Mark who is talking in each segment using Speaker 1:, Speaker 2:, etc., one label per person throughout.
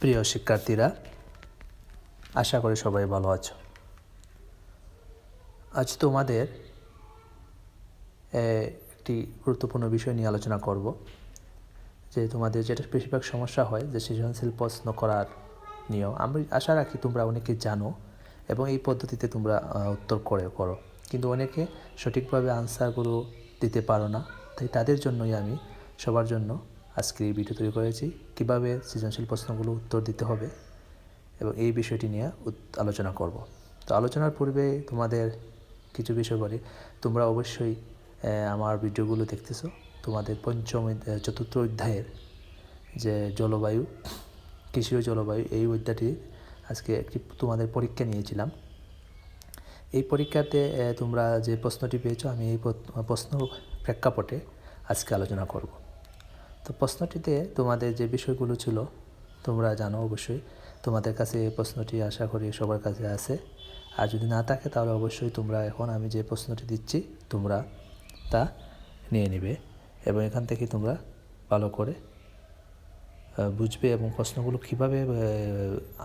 Speaker 1: প্রিয় শিক্ষার্থীরা, আশা করি সবাই ভালো আছো। আজ তোমাদের একটি গুরুত্বপূর্ণ বিষয় নিয়ে আলোচনা করব, যে তোমাদের যেটা বেশিরভাগ সমস্যা হয়, যে সৃজনশীল প্রশ্ন করার নিয়ম। আমি আশা রাখি তোমরা অনেকে জানো এবং এই পদ্ধতিতে তোমরা উত্তর করে করো। কিন্তু অনেকে সঠিকভাবে আনসারগুলো দিতে পারো না, তাই তাদের জন্যই আমি সবার জন্য আজকে এই ভিডিও তৈরি করেছি। কীভাবে সৃজনশীল প্রশ্নগুলো উত্তর দিতে হবে এবং এই বিষয়টি নিয়ে আলোচনা করব। তো আলোচনার পূর্বে তোমাদের কিছু বিষয় বলি। তোমরা অবশ্যই আমার ভিডিওগুলো দেখতেছো। তোমাদের পঞ্চম চতুর্থ অধ্যায়ের যে জলবায়ু কৃষি ও জলবায়ু, এই অধ্যায়টি আজকে একটি তোমাদের পরীক্ষা নিয়েছিলাম। এই পরীক্ষাতে তোমরা যে প্রশ্নটি পেয়েছ, আমি এই প্রশ্ন প্রেক্ষাপটে আজকে আলোচনা করব। তো প্রশ্নটিতে তোমাদের যে বিষয়গুলো ছিল, তোমরা জানো অবশ্যই। তোমাদের কাছে এই প্রশ্নটি আশা করি সবার কাছে আছে। আর যদি না থাকে, তাহলে অবশ্যই তোমরা এখন আমি যে প্রশ্নটি দিচ্ছি, তোমরা তা নিয়ে নিবে এবং এখান থেকে তোমরা ভালো করে বুঝবে এবং প্রশ্নগুলো কীভাবে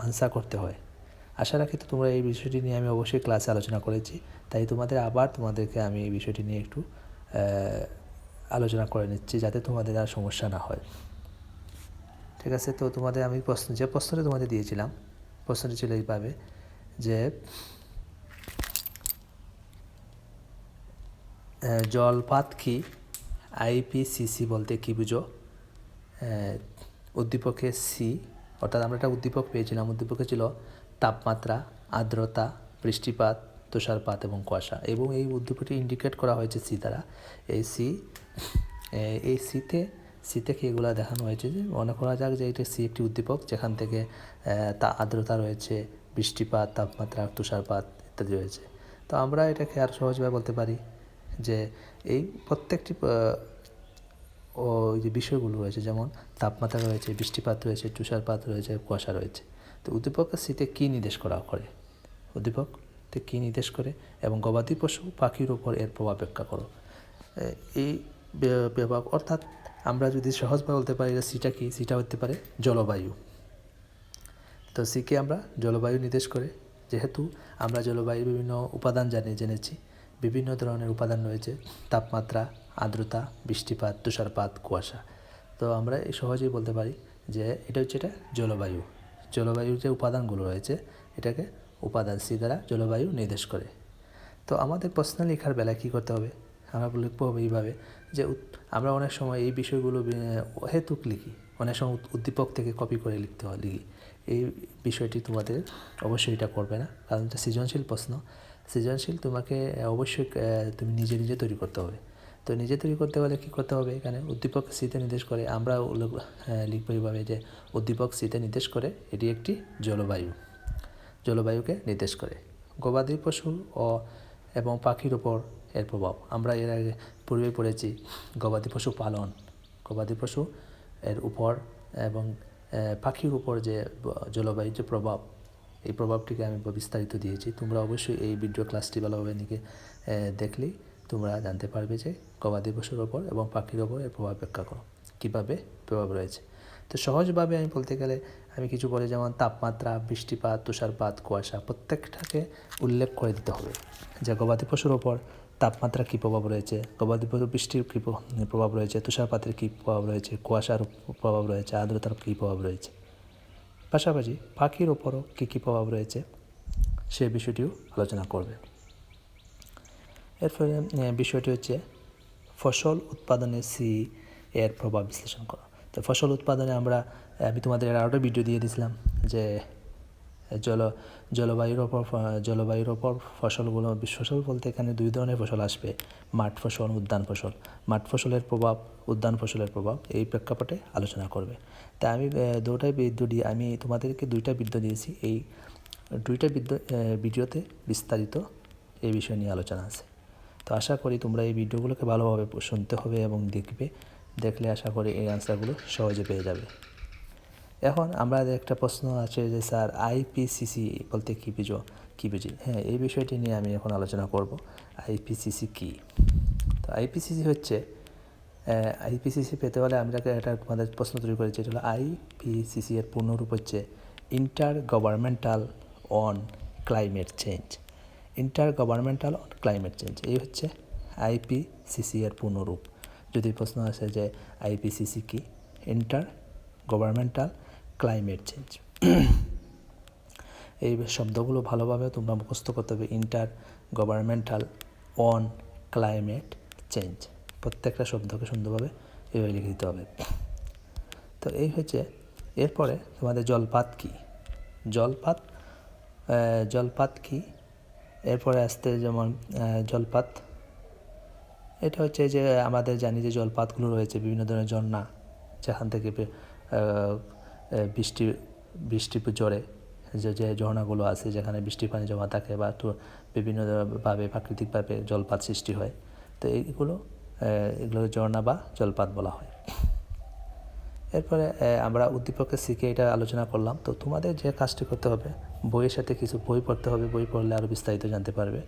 Speaker 1: আনসার করতে হয়। আশা রাখি তো তোমরা এই বিষয়টি নিয়ে আমি অবশ্যই ক্লাসে আলোচনা করেছি। তাই তোমাদের আবার তোমাদেরকে আমি এই বিষয়টি নিয়ে একটু আলোচনা করে নিচ্ছি যাতে তোমাদের আর সমস্যা না হয়। ঠিক আছে? তো তোমাদের আমি প্রশ্ন, যে প্রশ্নটা তোমাদের দিয়েছিলাম, প্রশ্নটি ছিল এইভাবে যে জলপাত কি আইপিসিসি বলতে কি বুঝো? উদ্দীপকে সি অর্থাৎ আমরা একটা উদ্দীপক পেয়েছিলাম। উদ্দীপকে ছিল তাপমাত্রা, আর্দ্রতা, বৃষ্টিপাত তুষারপাত এবং কুয়াশা এবং এই উদ্দীপকটি ইন্ডিকেট করা হয়েছে সি দ্বারা। এই সি এই সিতে সি থেকে এগুলো দেখানো হয়েছে যে মনে করা যাক যে এটা সি একটি উদ্দীপক যেখান থেকে তা আর্দ্রতা রয়েছে, বৃষ্টিপাত, তাপমাত্রা, তুষারপাত ইত্যাদি রয়েছে। তো আমরা এটাকে আর সহজভাবে বলতে পারি যে এই প্রত্যেকটি ও যে বিষয়গুলো রয়েছে যেমন তাপমাত্রা রয়েছে, বৃষ্টিপাত রয়েছে, তুষারপাত রয়েছে, কুয়াশা রয়েছে। তো উদ্দীপকের শীতে কী নির্দেশ করা করে? উদ্দীপকতে কী নির্দেশ করে এবং গবাদি পশু পাখির উপর এর প্রভাব ব্যাখ্যা করো। এই বিভাগ অর্থাৎ আমরা যদি সহজভাবে বলতে পারি যে সিটা কি, সিটা হতে পারে জলবায়ু। তো সিকে আমরা জলবায়ু নির্দেশ করে, যেহেতু আমরা জলবায়ুর বিভিন্ন উপাদান জানি, জেনেছি, বিভিন্ন ধরনের উপাদান রয়েছে, তাপমাত্রা, আর্দ্রতা, বৃষ্টিপাত, তুষারপাত, কুয়াশা। তো আমরা এই সহজেই বলতে পারি যে এটা হচ্ছে এটা জলবায়ু। জলবায়ুর যে উপাদানগুলো রয়েছে, এটাকে উপাদান সি দ্বারা জলবায়ু নির্দেশ করে। তো আমাদের প্রশ্ন লেখার বেলায় কী করতে হবে? আমরা লিখব এইভাবে যে আমরা অনেক সময় এই বিষয়গুলো হেতুক লিখি। অনেক সময় উদ্দীপক থেকে কপি করে লিখতে হয়, লিখি। এই বিষয়টি তোমাদের অবশ্যই এটা করবে না, কারণ এটা সৃজনশীল প্রশ্ন। সৃজনশীল তোমাকে অবশ্যই তুমি নিজে নিজে তৈরি করতে হবে। তো নিজে তৈরি করতে হলে কী করতে হবে এখানে? উদ্দীপক সিতে নির্দেশ করে। আমরা লিখব এইভাবে যে উদ্দীপক সিতে নির্দেশ করে এটি একটি জলবায়ু। জলবায়ুকে নির্দেশ করে। গবাদি পশু ও এবং পাখির ওপর এর প্রভাব। আমরা এর আগে পূর্বে পড়েছি গবাদি পশু পালন। গবাদি পশু এর উপর এবং পাখির উপর যে জলবায়ুর যে প্রভাব, এই প্রভাবটিকে আমি বিস্তারিত দিয়েছি। তোমরা অবশ্যই এই ভিডিও ক্লাসটি ভালোভাবে নিকে দেখলেই তোমরা জানতে পারবে যে গবাদি পশুর ওপর এবং পাখির ওপর এর প্রভাব ব্যাখ্যা করো। কীভাবে প্রভাব রয়েছে? তো সহজভাবে আমি বলতে গেলে আমি কিছু বলি যেমন তাপমাত্রা বৃষ্টিপাত তুষারপাত কুয়াশা প্রত্যেকটাকে উল্লেখ করে দিতে হবে। যে গবাদি পশুর ওপর তাপমাত্রা কী প্রভাব রয়েছে গবাদি পশু বৃষ্টির কী প্রভাব রয়েছে তুষারপাতের কী প্রভাব রয়েছে কুয়াশার প্রভাব রয়েছে আর্দ্রতার কী প্রভাব রয়েছে। পাশাপাশি পাখির ওপরও কী কী প্রভাব রয়েছে সে বিষয়টিও আলোচনা করবে। এরপরে আহ, বিষয়টি হচ্ছে ফসল উৎপাদনে সি এর প্রভাব বিশ্লেষণ করা। তো ফসল উৎপাদনে আমরা আমি তোমাদের এর আরেকটা ভিডিও দিয়ে দিয়েছিলাম যে, জল, জলবায়ুর ওপর জলবায়ুর ওপর ফসলগুলো ফসল বলতে এখানে দুই ধরনের ফসল আসবে, মাঠ ফসল, উদ্যান ফসল। মাঠ ফসলের প্রভাব, উদ্যান ফসলের প্রভাব, এই প্রেক্ষাপটে আলোচনা করবে। তা আমি দুটাই ভিডিও দিয়ে, আমি তোমাদেরকে দুইটা ভিডিও দিয়েছি। এই দুইটা ভিডিও ভিডিওতে বিস্তারিত এই বিষয় নিয়ে আলোচনা আছে। তো আশা করি তোমরা এই ভিডিওগুলোকে ভালোভাবে শুনতে হবে এবং দেখবে। দেখলে আশা করি এই আনসারগুলো সহজে পেয়ে যাবে। এখন আমরা একটা প্রশ্ন আছে যে, স্যার আইপিসিসি বলতে কী বুঝো? কী বুঝি? হ্যাঁ এই বিষয়টি নিয়ে আমি এখন আলোচনা করব। আইপিসিসি কী? তো আইপিসিসি হচ্ছে আইপিসিসি পেতে হলে আমরা একটা আমাদের প্রশ্ন তৈরি করেছি এটা হলো আইপিসিসি এর পূর্ণরূপ হচ্ছে intergovernmental on climate change intergovernmental on climate change এই হচ্ছে আইপিসিসি এর পূর্ণরূপ। যদি প্রশ্ন আসে যে আইপিসিসি কি? ইন্টার গভর্নমেন্টাল ক্লাইমেট চেঞ্জ এই শব্দগুলো ভালোভাবে তোমরা মুখস্থ করতে হবে। Intergovernmental on climate change প্রত্যেকটা শব্দকে সুন্দরভাবে এভাবে লিখে দিতে হবে। তো এই হচ্ছে, এরপরে তোমাদের জলপাত কি? জলপাত জলপাত কি? এরপরে আসতে যেমন জলপাত এটা হচ্ছে যে আমাদের জানি যে জলপাতগুলো রয়েছে বিভিন্ন ধরনের ঝর্ণা যেখান থেকে বৃষ্টি বৃষ্টি জড়ে যে যে ঝর্ণাগুলো আছে যেখানে বৃষ্টি পানি জমা থাকে বা বিভিন্ন ভাবে প্রাকৃতিকভাবে জলপাত সৃষ্টি হয় তো এইগুলো আহ, এগুলো ঝর্ণা বা জলপাত বলা হয়। এরপরে আমরা উদ্দীপকের শিখে এটা আলোচনা করলাম। তো তোমাদের যে কাজটি করতে হবে বইয়ের সাথে কিছু বই পড়তে হবে বই পড়লে আরও বিস্তারিত জানতে পারবে।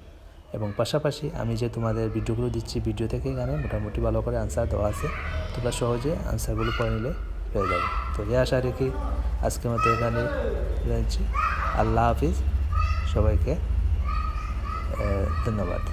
Speaker 1: এবং পাশাপাশি আমি যে তোমাদের ভিডিওগুলো দিচ্ছি, ভিডিও থেকে এখানে মোটামুটি ভালো করে আনসার দেওয়া আছে। তোমরা সহজে আনসারগুলো পড়ে নিলে পেয়ে যাবে। তো এই আশা রেখে আজকের মতো এখানে আল্লাহ হাফিজ। সবাইকে ধন্যবাদ।